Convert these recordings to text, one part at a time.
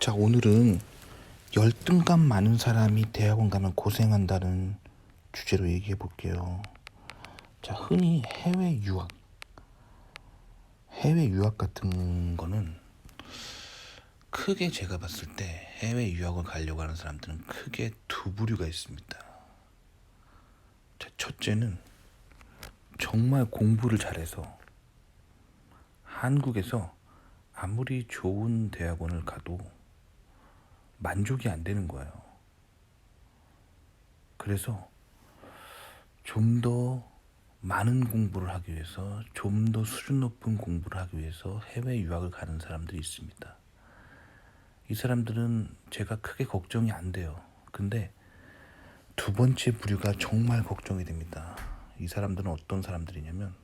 자, 오늘은 열등감 많은 사람이 대학원 가면 고생한다는 주제로 얘기해 볼게요. 자, 흔히 해외 유학, 해외 유학 같은 거는 크게 제가 봤을 때 해외 유학을 가려고 하는 사람들은 크게 두 부류가 있습니다. 자, 첫째는 정말 공부를 잘해서 한국에서 아무리 좋은 대학원을 가도 만족이 안 되는 거예요. 그래서 좀 더 많은 공부를 하기 위해서 좀 더 수준 높은 공부를 하기 위해서 해외 유학을 가는 사람들이 있습니다. 이 사람들은 제가 크게 걱정이 안 돼요. 근데 두 번째 부류가 정말 걱정이 됩니다. 이 사람들은 어떤 사람들이냐면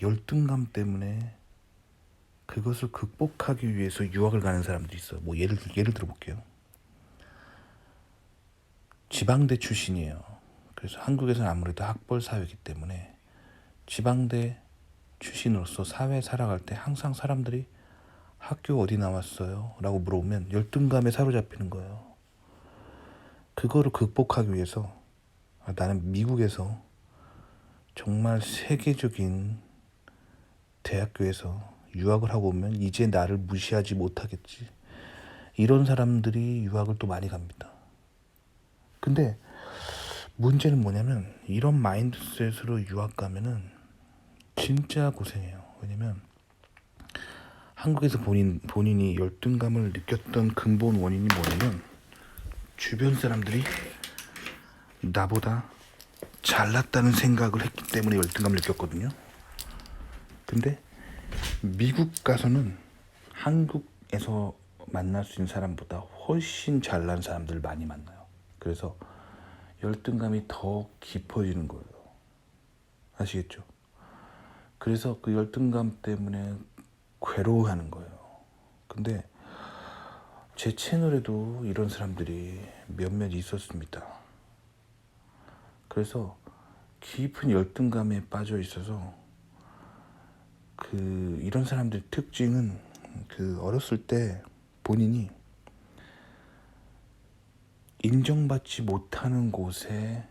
열등감 때문에 그것을 극복하기 위해서 유학을 가는 사람들이 있어요. 뭐 예를 예를 들어 볼게요. 지방대 출신이에요. 그래서 한국에서는 아무래도 학벌 사회이기 때문에 지방대 출신으로서 사회 살아갈 때 항상 사람들이 학교 어디 나왔어요? 라고 물어보면 열등감에 사로잡히는 거예요. 그거를 극복하기 위해서 아, 나는 미국에서 정말 세계적인 대학교에서 유학을 하고 오면 이제 나를 무시하지 못하겠지. 이런 사람들이 유학을 또 많이 갑니다. 근데 문제는 뭐냐면 이런 마인드셋으로 유학 가면은 진짜 고생해요. 왜냐면 한국에서 본인 본인이 열등감을 느꼈던 근본 원인이 뭐냐면 주변 사람들이 나보다 잘났다는 생각을 했기 때문에 열등감을 느꼈거든요. 근데 미국 가서는 한국에서 만날 수 있는 사람보다 훨씬 잘난 사람들을 많이 만나요. 그래서 열등감이 더 깊어지는 거예요. 아시겠죠? 그래서 그 열등감 때문에 괴로워하는 거예요. 근데 제 채널에도 이런 사람들이 몇몇 있었습니다. 그래서 깊은 열등감에 빠져 있어서 그 이런 사람들의 특징은 그 어렸을 때 본인이 인정받지 못하는 곳에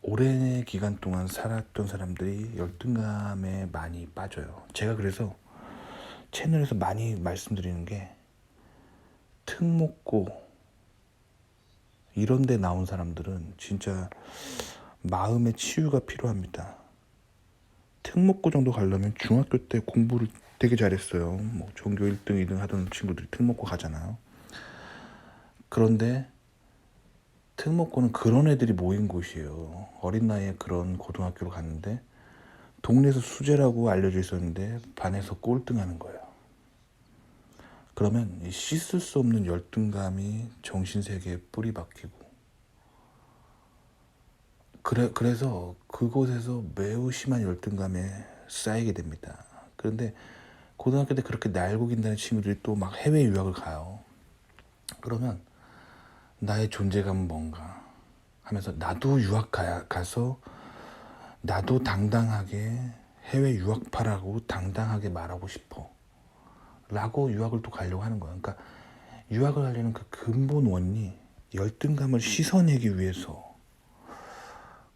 오랜 기간 동안 살았던 사람들이 열등감에 많이 빠져요. 제가 그래서 채널에서 많이 말씀드리는 게 특목고 이런 데 나온 사람들은 진짜 마음의 치유가 필요합니다. 특목고 정도 가려면 중학교 때 공부를 되게 잘했어요. 뭐 전교 1등, 2등 하던 친구들이 특목고 가잖아요. 그런데 특목고는 그런 애들이 모인 곳이에요. 어린 나이에 그런 고등학교로 갔는데 동네에서 수재라고 알려져 있었는데 반에서 꼴등하는 거예요. 그러면 이 씻을 수 없는 열등감이 정신 세계에 뿌리 박히고 그래, 그래서 그곳에서 매우 심한 열등감에 쌓이게 됩니다. 그런데 고등학교 때 그렇게 날고 긴다는 친구들이 또 막 해외 유학을 가요. 그러면 나의 존재감은 뭔가 하면서 나도 유학 가, 가서 나도 당당하게 해외 유학파라고 당당하게 말하고 싶어. 라고 유학을 또 가려고 하는 거야. 그러니까 유학을 하려는 그 근본 원리, 열등감을 씻어내기 위해서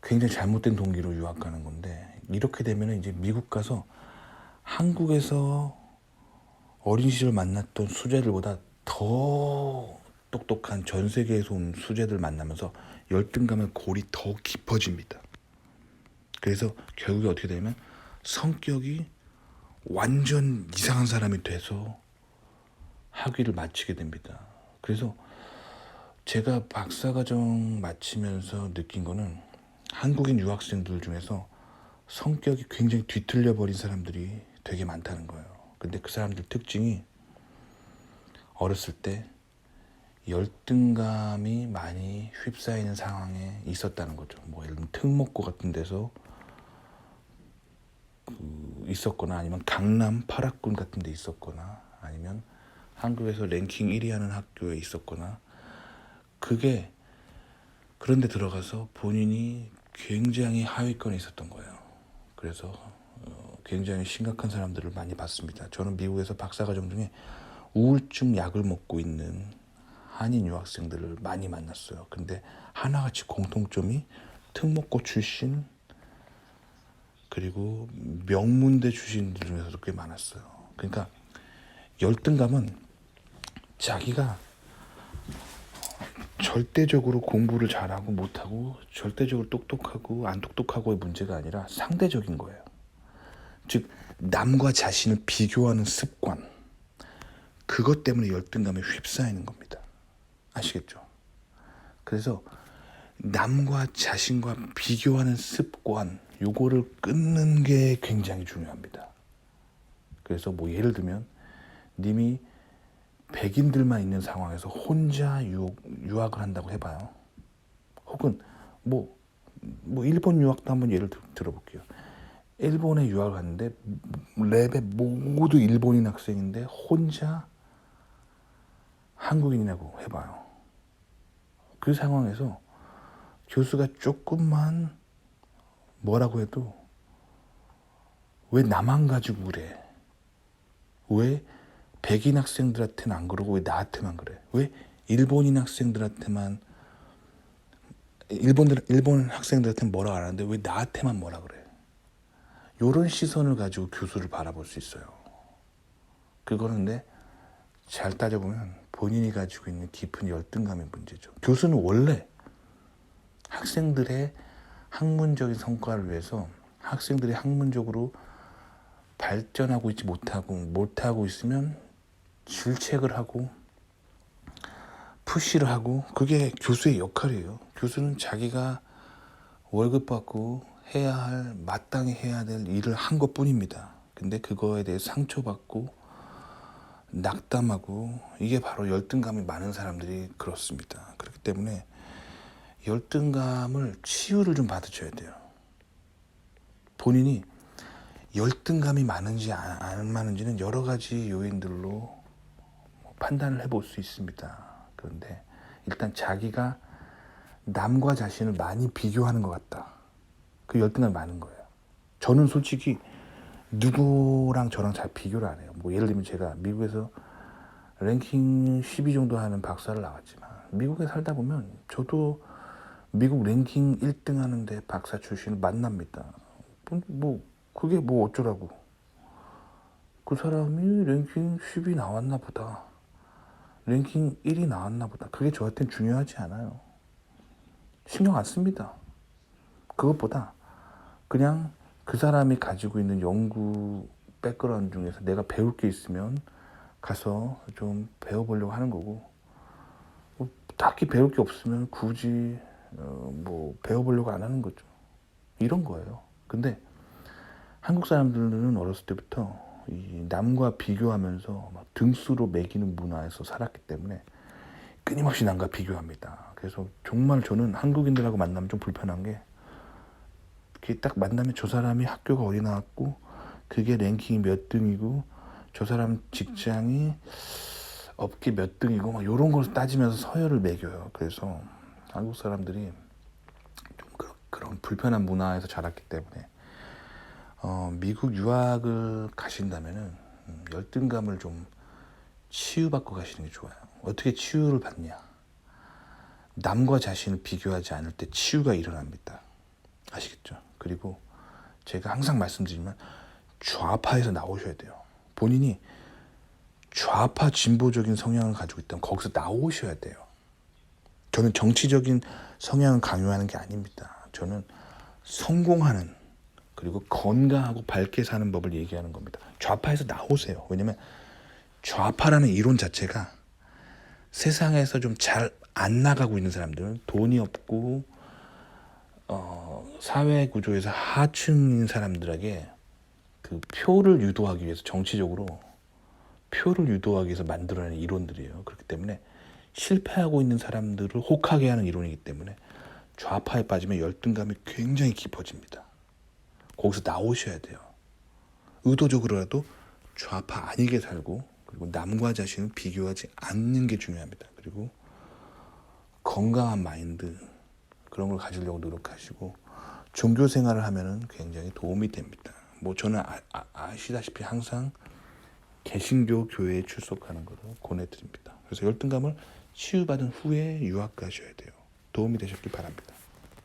굉장히 잘못된 동기로 유학 가는 건데 이렇게 되면 이제 미국 가서 한국에서 어린 시절 만났던 수재들보다 더 똑똑한 전 세계에서 온 수재들 만나면서 열등감의 골이 더 깊어집니다. 그래서 결국에 어떻게 되냐면 성격이 완전 이상한 사람이 돼서 학위를 마치게 됩니다. 그래서 제가 박사과정 마치면서 느낀 거는 한국인 유학생들 중에서 성격이 굉장히 뒤틀려 버린 사람들이 되게 많다는 거예요. 근데 그 사람들 특징이 어렸을 때 열등감이 많이 휩싸이는 상황에 있었다는 거죠. 뭐 예를 들면 특목고 같은 데서 그 있었거나 아니면 강남 8학군 같은 데 있었거나 아니면 한국에서 랭킹 1위 하는 학교에 있었거나 그게 그런데 들어가서 본인이 굉장히 하위권에 있었던 거예요. 그래서 어, 굉장히 심각한 사람들을 많이 봤습니다. 저는 미국에서 박사과정 중에 우울증 약을 먹고 있는 한인 유학생들을 많이 만났어요. 근데 하나같이 공통점이 특목고 출신 그리고 명문대 출신들 중에서도 꽤 많았어요. 그러니까 열등감은 자기가 절대적으로 공부를 잘하고 못하고 절대적으로 똑똑하고 안 똑똑하고의 문제가 아니라 상대적인 거예요. 즉 남과 자신을 비교하는 습관 그것 때문에 열등감에 휩싸이는 겁니다. 아시겠죠? 그래서 남과 자신과 비교하는 습관 요거를 끊는 게 굉장히 중요합니다. 그래서 뭐 예를 들면 님이 백인들만 있는 상황에서 혼자 유학, 유학을 한다고 해봐요. 혹은 뭐, 뭐 일본 유학도 한번 예를 들, 들어볼게요. 일본에 유학을 갔는데 랩에 모두 일본인 학생인데 혼자 한국인이라고 해봐요. 그 상황에서 교수가 조금만 뭐라고 해도 왜 나만 가지고 그래? 왜 백인 학생들한테는 안 그러고 왜 나한테만 그래? 왜 일본인 학생들한테만 일본들 일본 학생들한테는 뭐라 안 하는데 왜 나한테만 뭐라 그래? 요런 시선을 가지고 교수를 바라볼 수 있어요. 그거는 근데 잘 따져보면 본인이 가지고 있는 깊은 열등감의 문제죠. 교수는 원래 학생들의 학문적인 성과를 위해서 학생들이 학문적으로 발전하고 있지 못하고 못하고 있으면 질책을 하고 푸시를 하고 그게 교수의 역할이에요. 교수는 자기가 월급 받고 해야 할 마땅히 해야 될 일을 한 것뿐입니다. 근데 그거에 대해 상처받고 낙담하고 이게 바로 열등감이 많은 사람들이 그렇습니다. 그렇기 때문에 열등감을 치유를 좀 받으셔야 돼요. 본인이 열등감이 많은지 안- 안 많은지는 여러 가지 요인들로 판단을 해볼 수 있습니다. 그런데 일단 자기가 남과 자신을 많이 비교하는 것 같다. 그 열등감이 많은 거예요. 저는 솔직히 누구랑 저랑 잘 비교를 안 해요. 뭐 예를 들면 제가 미국에서 랭킹 10위 정도 하는 박사를 나왔지만 미국에 살다 보면 저도 미국 랭킹 1등 하는데 박사 출신을 만납니다. 뭐, 뭐 그게 뭐 어쩌라고. 그 사람이 랭킹 10위 나왔나 보다. 랭킹 1위 나왔나 보다. 그게 저한테는 중요하지 않아요. 신경 안 씁니다. 그것보다 그냥 그 사람이 가지고 있는 연구 백그라운드 중에서 내가 배울 게 있으면 가서 좀 배워보려고 하는 거고 뭐 딱히 배울 게 없으면 굳이 어, 뭐 배워보려고 안 하는 거죠. 이런 거예요. 근데 한국 사람들은 어렸을 때부터 이 남과 비교하면서 막 등수로 매기는 문화에서 살았기 때문에 끊임없이 남과 비교합니다. 그래서 정말 저는 한국인들하고 만나면 좀 불편한 게 이렇게 딱 만나면 저 사람이 학교가 어디 나왔고 그게 랭킹이 몇 등이고 저 사람 직장이 업계 몇 등이고 막 이런 걸 따지면서 서열을 매겨요. 그래서 한국 사람들이 좀 그런 불편한 문화에서 자랐기 때문에 어, 미국 유학을 가신다면은 음, 열등감을 좀 치유받고 가시는 게 좋아요. 어떻게 치유를 받냐? 남과 자신을 비교하지 않을 때 치유가 일어납니다. 아시겠죠? 그리고 제가 항상 말씀드리지만 좌파에서 나오셔야 돼요. 본인이 좌파 진보적인 성향을 가지고 있다면 거기서 나오셔야 돼요. 저는 정치적인 성향을 강요하는 게 아닙니다. 저는 성공하는 그리고 건강하고 밝게 사는 법을 얘기하는 겁니다. 좌파에서 나오세요. 왜냐면 좌파라는 이론 자체가 세상에서 좀 잘 안 나가고 있는 사람들은 돈이 없고 어, 사회 구조에서 하층인 사람들에게 그 표를 유도하기 위해서 정치적으로 표를 유도하기 위해서 만들어낸 이론들이에요. 그렇기 때문에 실패하고 있는 사람들을 혹하게 하는 이론이기 때문에 좌파에 빠지면 열등감이 굉장히 깊어집니다. 거기서 나오셔야 돼요. 의도적으로라도 좌파 아니게 살고 그리고 남과 자신을 비교하지 않는 게 중요합니다. 그리고 건강한 마인드 그런 걸 가지려고 노력하시고 종교 생활을 하면은 굉장히 도움이 됩니다. 뭐 저는 아, 아, 아시다시피 항상 개신교 교회에 출석하는 것을 권해드립니다. 그래서 열등감을 치유받은 후에 유학 가셔야 돼요. 도움이 되셨길 바랍니다.